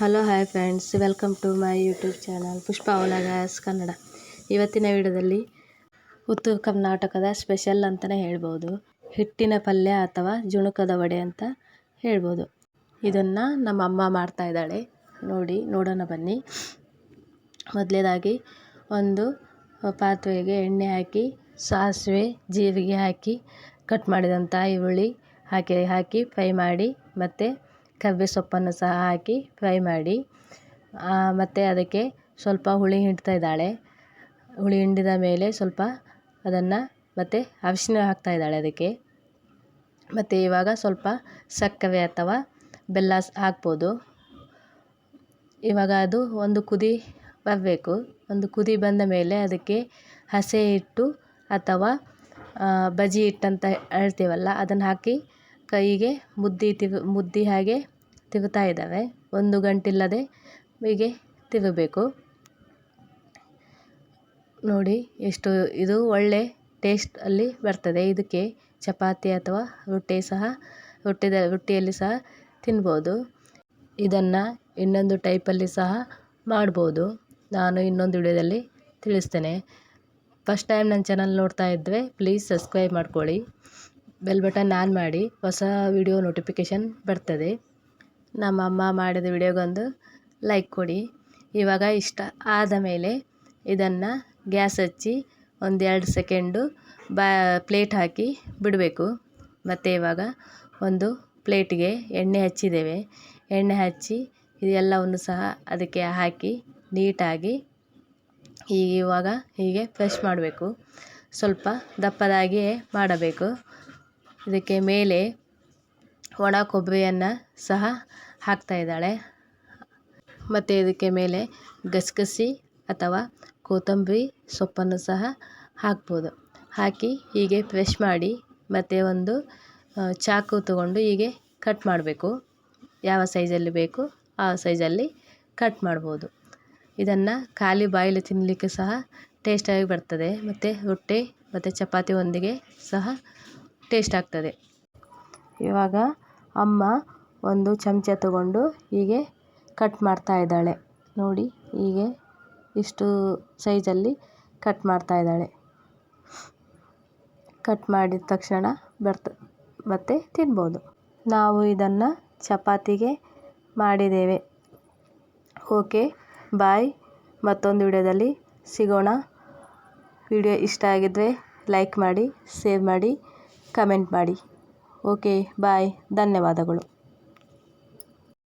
Hello hi friends welcome to my YouTube channel Pushpa gas Kannada ಇವತ್ತಿನ ವಿಡಿಯೋದಲ್ಲಿ ಉತ್ತರ ಕರ್ನಾಟಕದ ಸ್ಪೆಷಲ್ ಅಂತಲೇ ಹೇಳ್ಬೋದು. ಹಿಟ್ಟಿನ ಪಲ್ಯ ಅಥವಾ ಜುಣುಕದ ವಡೆ ಅಂತ ಹೇಳ್ಬೋದು. ಇದನ್ನು ನಮ್ಮ ಅಮ್ಮ ಮಾಡ್ತಾ ಇದ್ದಾಳೆ. ನೋಡಿ, ನೋಡೋಣ ಬನ್ನಿ. ಮೊದಲೇದಾಗಿ ಒಂದು ಪಾತ್ರೆಗೆ ಎಣ್ಣೆ ಹಾಕಿ, ಸಾಸಿವೆ, ಜೀರಿಗೆ ಹಾಕಿ ಕಟ್ ಮಾಡಿದಂಥ ಈರುಳ್ಳಿ ಹಾಕಿ ಹಾಕಿ ಫ್ರೈ ಮಾಡಿ ಮತ್ತು ಕರ್ಬೇ ಸೊಪ್ಪನ್ನು ಸಹ ಹಾಕಿ ಫ್ರೈ ಮಾಡಿ ಮತ್ತು ಅದಕ್ಕೆ ಸ್ವಲ್ಪ ಹುಳಿ ಹಿಂಡ್ತಾ ಇದ್ದಾಳೆ. ಹುಳಿ ಹಿಂಡಿದ ಮೇಲೆ ಸ್ವಲ್ಪ ಅದನ್ನು ಮತ್ತು ಅರಿಶಿನ ಹಾಕ್ತಾ ಇದ್ದಾಳೆ ಅದಕ್ಕೆ. ಮತ್ತು ಇವಾಗ ಸ್ವಲ್ಪ ಸಕ್ಕರೆ ಅಥವಾ ಬೆಲ್ಲ ಹಾಕ್ಬೋದು. ಇವಾಗ ಅದು ಒಂದು ಕುದಿ ಬರಬೇಕು. ಒಂದು ಕುದಿ ಬಂದ ಮೇಲೆ ಅದಕ್ಕೆ ಹಸಿ ಹಿಟ್ಟು ಅಥವಾ ಬಜಿ ಹಿಟ್ಟಂತ ಹೇಳ್ತೀವಲ್ಲ, ಅದನ್ನು ಹಾಕಿ ಕೈಗೆ ಮುದ್ದಿ ತಿವ್ ಮುದ್ದೆ ಹಾಗೆ ತಿವ್ತಾ ಇದ್ದಾವೆ. ಒಂದು ಗಂಟಿಲ್ಲದೆ ಹೀಗೆ ತಿರುಗಬೇಕು ನೋಡಿ, ಎಷ್ಟು, ಇದು ಒಳ್ಳೆ ಟೇಸ್ಟ್ ಅಲ್ಲಿ ಬರ್ತದೆ. ಇದಕ್ಕೆ ಚಪಾತಿ ಅಥವಾ ರೊಟ್ಟಿ ಸಹ, ರೊಟ್ಟಿದ, ರೊಟ್ಟಿಯಲ್ಲಿ ಸಹ ತಿನ್ಬೋದು. ಇದನ್ನು ಇನ್ನೊಂದು ಟೈಪಲ್ಲಿ ಸಹ ಮಾಡ್ಬೋದು. ನಾನು ಇನ್ನೊಂದು ವಿಡಿಯೋದಲ್ಲಿ ತಿಳಿಸ್ತೇನೆ. ಫಸ್ಟ್ ಟೈಮ್ ನನ್ನ ಚಾನಲ್ ನೋಡ್ತಾ ಇದ್ದರೆ ಪ್ಲೀಸ್ ಸಬ್ಸ್ಕ್ರೈಬ್ ಮಾಡ್ಕೊಳ್ಳಿ. ಬೆಲ್ ಬಟನ್ ಆನ್ ಮಾಡಿ ಹೊಸ ವಿಡಿಯೋ ನೋಟಿಫಿಕೇಶನ್ ಬರ್ತದೆ. ನಮ್ಮ ಅಮ್ಮ ಮಾಡಿದ ವಿಡಿಯೋಗೊಂದು ಲೈಕ್ ಕೊಡಿ. ಇವಾಗ ಇಷ್ಟ ಆದ ಮೇಲೆ ಇದನ್ನು ಗ್ಯಾಸ್ ಹಚ್ಚಿ ಒಂದೆರಡು ಸೆಕೆಂಡು ಬಾ ಪ್ಲೇಟ್ ಹಾಕಿ ಬಿಡಬೇಕು. ಮತ್ತು ಇವಾಗ ಒಂದು ಪ್ಲೇಟಿಗೆ ಎಣ್ಣೆ ಹಚ್ಚಿದ್ದೇವೆ. ಎಣ್ಣೆ ಹಚ್ಚಿ ಇದೆಲ್ಲವನ್ನು ಸಹ ಅದಕ್ಕೆ ಹಾಕಿ ನೀಟಾಗಿ ಈಗ ಇವಾಗ ಹೀಗೆ ಫ್ರೆಶ್ ಮಾಡಬೇಕು. ಸ್ವಲ್ಪ ದಪ್ಪದಾಗಿಯೇ ಮಾಡಬೇಕು. ಇದಕ್ಕೆ ಮೇಲೆ ಒಣ ಕೊಬ್ಬರಿಯನ್ನು ಸಹ ಹಾಕ್ತಾ ಇದ್ದಾಳೆ. ಮತ್ತು ಇದಕ್ಕೆ ಮೇಲೆ ಗಸಗಸೆ ಅಥವಾ ಕೊತ್ತಂಬರಿ ಸೊಪ್ಪನ್ನು ಸಹ ಹಾಕ್ಬೋದು. ಹಾಕಿ ಹೀಗೆ ಫ್ರೆಶ್ ಮಾಡಿ ಮತ್ತು ಒಂದು ಚಾಕು ತಗೊಂಡು ಹೀಗೆ ಕಟ್ ಮಾಡಬೇಕು. ಯಾವ ಸೈಜಲ್ಲಿ ಬೇಕು ಆ ಸೈಜಲ್ಲಿ ಕಟ್ ಮಾಡ್ಬೋದು. ಇದನ್ನು ಖಾಲಿ ಬಾಯಲ್ಲಿ ತಿನ್ನಲಿಕ್ಕೆ ಸಹ ಟೇಸ್ಟಾಗಿ ಬರ್ತದೆ. ಮತ್ತು ರೊಟ್ಟಿ ಮತ್ತು ಚಪಾತಿ ಒಂದಿಗೆ ಸಹ ಟೇಸ್ಟ್ ಆಗ್ತದೆ. ಇವಾಗ ಅಮ್ಮ ಒಂದು ಚಮಚ ತಗೊಂಡು ಹೀಗೆ ಕಟ್ ಮಾಡ್ತಾ ಇದ್ದಾಳೆ. ನೋಡಿ, ಹೀಗೆ ಇಷ್ಟು ಸೈಜಲ್ಲಿ ಕಟ್ ಮಾಡ್ತಾ ಇದ್ದಾಳೆ. ಕಟ್ ಮಾಡಿದ ತಕ್ಷಣ ಬರ್ತ, ಮತ್ತೆ ತಿನ್ಬೋದು. ನಾವು ಇದನ್ನು ಚಪಾತಿಗೆ ಮಾಡಿದ್ದೇವೆ. Okay, bye. ಮತ್ತೊಂದು ವಿಡಿಯೋದಲ್ಲಿ ಸಿಗೋಣ. ವಿಡಿಯೋ ಇಷ್ಟ ಆಗಿದ್ದರೆ ಲೈಕ್ ಮಾಡಿ ಸೇವ್ ಮಾಡಿ. ಕಮೆಂಟ್ ಮಾಡಿ. Okay bye. ಧನ್ಯವಾದಗಳು.